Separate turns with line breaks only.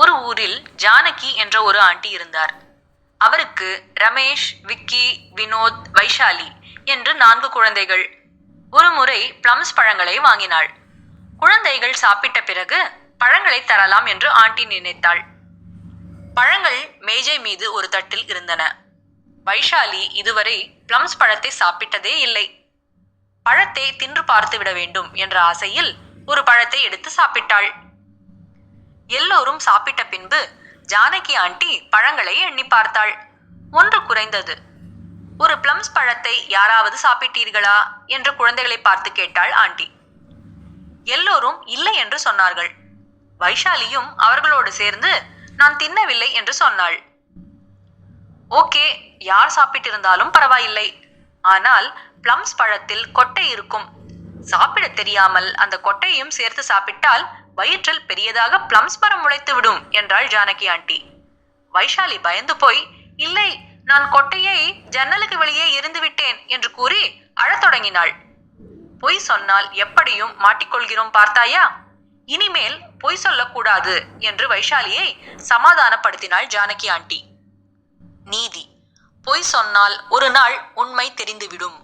ஒரு ஊரில் ஜானகி என்ற ஒரு ஆண்டி இருந்தார். அவருக்கு ரமேஷ் விக்கி வினோத் வைஷாலி என்று நான்கு குழந்தைகள். ஒரு முறை பிளம்ஸ் பழங்களை வாங்கினாள். குழந்தைகள் சாப்பிட்ட பிறகு பழங்களை தரலாம் என்று ஆண்டி நினைத்தாள். பழங்கள் மேஜை மீது ஒரு தட்டில் இருந்தன. வைஷாலி இதுவரை பிளம்ஸ் பழத்தை சாப்பிட்டதே இல்லை. பழத்தை தின்று பார்த்து விட வேண்டும் என்ற ஆசையில் ஒரு பழத்தை எடுத்து சாப்பிட்டாள். எல்லோரும் சாப்பிட்ட பின்பு ஜானகி ஆண்டி பழங்களை எண்ணி பார்த்தாள். ஒன்று குறைந்தது ஒரு பிளம்ஸ் பழத்தை யாராவது சாப்பிட்டீர்களா? என்று குழந்தைகளை பார்த்து கேட்டாள் ஆண்டி. எல்லோரும் இல்லை என்று சொன்னார்கள். வைஷாலியும் அவர்களோடு சேர்ந்து நான் தின்னவில்லை என்று சொன்னாள். ஓகே யார் சாப்பிட்டிருந்தாலும் பரவாயில்லை. ஆனால் பிளம்ஸ் பழத்தில் கொட்டை இருக்கும். சாப்பிட தெரியாமல் அந்த கொட்டையும் சேர்த்து சாப்பிட்டால் வயிற்றில் பெரியதாக பிளம்ஸ் மரம் முளைத்து விடும் என்றாள் ஜானகி ஆண்டி. வைஷாலி பயந்து போய் இல்லை நான் கொட்டையை ஜன்னலுக்கு வெளியே இருந்து விட்டேன் என்று கூறி அழத் தொடங்கினாள். பொய் சொன்னால் எப்படியும் மாட்டிக்கொள்கிறோம் பார்த்தாயா? இனிமேல் பொய் சொல்லக்கூடாது என்று வைஷாலியை சமாதானப்படுத்தினாள் ஜானகி ஆண்டி. நீதி பொய் சொன்னால் ஒரு நாள் உண்மை தெரிந்துவிடும்.